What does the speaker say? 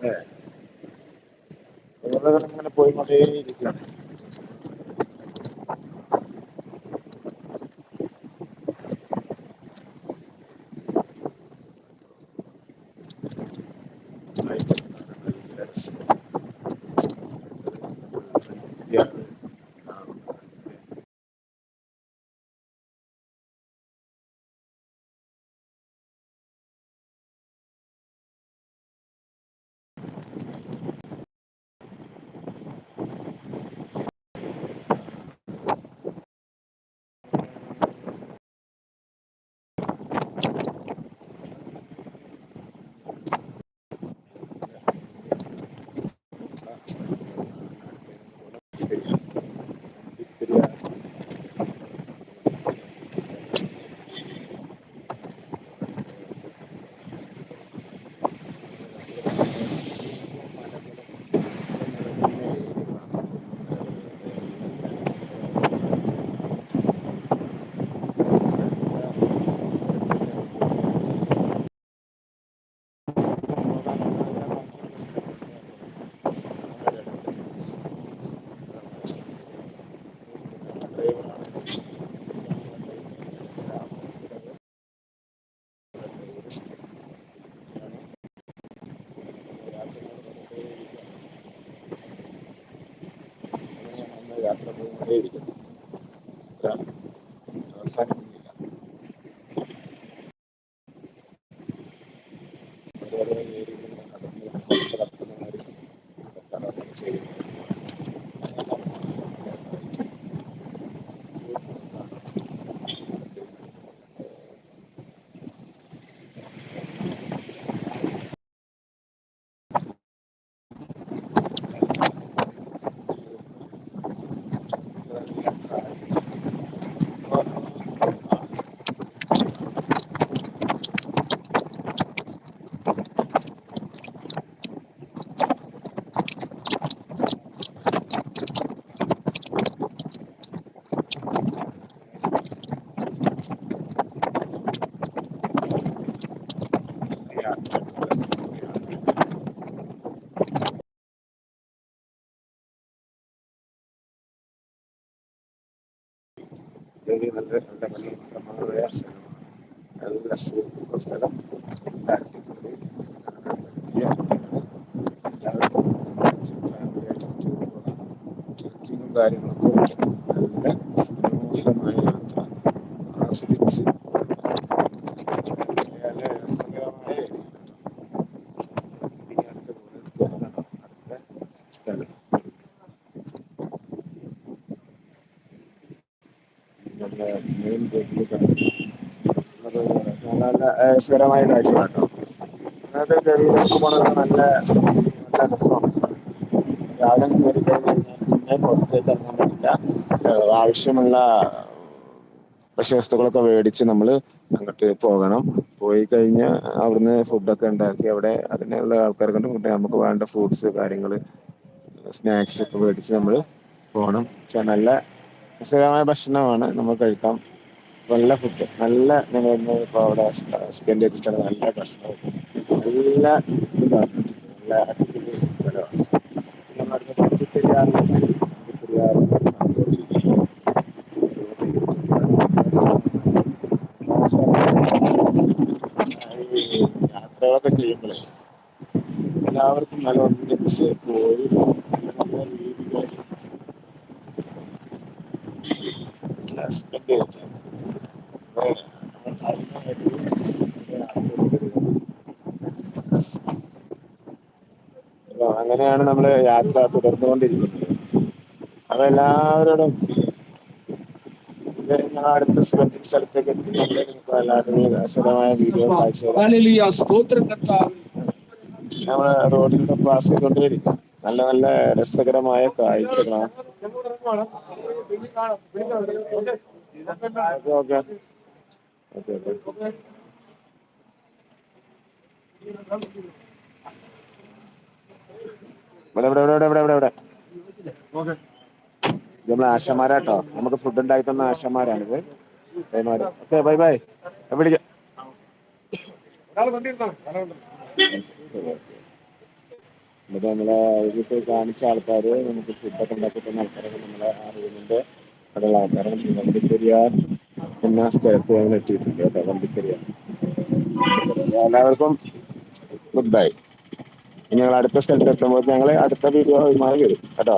হ্যাঁ মানে পরিমাণেই দেখলাম യാത്ര പോയിക്കൊണ്ടേയിരിക്കുന്നു യാത്ര ഇതൊരു നല്ല നല്ല മനോഹരമായ സ്ഥലമാണ് നല്ല സൂപ്പർ സ്ഥലം അടിപൊളി കാണാൻ പറ്റിയ എല്ലാവർക്കും ഫാമിലിയായിട്ട് ടൂർ പോകാം ട്രക്കിങ്ങും കാര്യങ്ങളൊക്കെ നല്ല മനോഹരമായ യാത്ര ആസ്വദിച്ച് നല്ല രസകരമായ ഏരിയ ഇനി അടുത്ത ദൂരത്താണ് അടുത്ത സ്ഥലം നമ്മുടെ മെയിൻ ഗേറ്റിൽ കിടക്കും നല്ല രസകരമായ കാഴ്ച അങ്ങനത്തെ ഗവിയിലേക്ക് പോകണത് നല്ല നല്ല രസമാണ്. രാവിലെ കയറി കഴിഞ്ഞാൽ പിന്നെ പുറത്തേക്ക് ഇറങ്ങാൻ പറ്റില്ല. ആവശ്യമുള്ള ഭക്ഷ്യവസ്തുക്കളൊക്കെ മേടിച്ച് നമ്മൾ അങ്ങോട്ട് പോകണം. പോയി കഴിഞ്ഞ് അവിടുന്ന് ഫുഡൊക്കെ ഉണ്ടാക്കി അവിടെ അതിനുള്ള ആൾക്കാരെ കൊണ്ട് കൂട്ടി നമുക്ക് വേണ്ട ഫ്രൂട്ട്സ് കാര്യങ്ങൾ സ്നാക്സ് ഒക്കെ മേടിച്ച് നമ്മൾ പോകണം നല്ല രസകരമായ ഭക്ഷണമാണ് നമ്മൾ കഴിക്കാം. നല്ല ഫുഡ് നല്ല നിങ്ങൾ ഇപ്പോൾ അവിടെ സ്പെൻഡ് ചെയ്ത സ്ഥലം നല്ല ഭക്ഷണവും. നല്ല നല്ല സ്ഥലമാണ്. യാത്രകളൊക്കെ ചെയ്യുമ്പോഴേ എല്ലാവർക്കും നല്ല ഒന്നിച്ച് പോയി നല്ല രീതിയിൽ അപ്പൊ അങ്ങനെയാണ് നമ്മൾ യാത്ര തുടർന്നുകൊണ്ടിരിക്കുന്നത്. അപ്പൊ എല്ലാവരോടും അടുത്ത സ്ഥലത്തേക്ക് എത്തി. വീഡിയോ കാഴ്ച ഹല്ലേലൂയ. സ്തോത്രം കർത്താവേ. നമ്മൾ റോഡിലൂടെ പാസ് ചെയ്തുകൊണ്ടേയിരിക്കും നല്ല നല്ല രസകരമായ കാഴ്ചകളാണ്. നമ്മളെ ആശമാരാട്ടോ. നമുക്ക് ഫുഡ് ഉണ്ടാക്കി തന്ന ആശമാരാണിത് ബൈമാര് ഓക്കെ ബൈ ബൈ. വിളിക്കാം. എന്നിട്ട് നമ്മളെ ഇതിപ്പോ കാണിച്ച ആൾക്കാര് നമുക്ക് ഫുഡൊക്കെ ഉണ്ടാക്കി തന്ന ആൾക്കാരൊക്കെ നമ്മളെ അറിയുന്നുണ്ട്. അവിടെയുള്ള ആൾക്കാരാണ് വണ്ടിപ്പെരിയാർ എന്ന സ്ഥലത്ത് ഞങ്ങൾ എത്തിയിട്ടുണ്ട് കേട്ടോ വണ്ടിപ്പെരിയാർ എല്ലാവർക്കും ഗുഡ് ബൈ ഞങ്ങൾ അടുത്ത സ്ഥലത്ത് എത്തുമ്പോൾ ഞങ്ങൾ അടുത്ത വീഡിയോ മാറി വരും കേട്ടോ.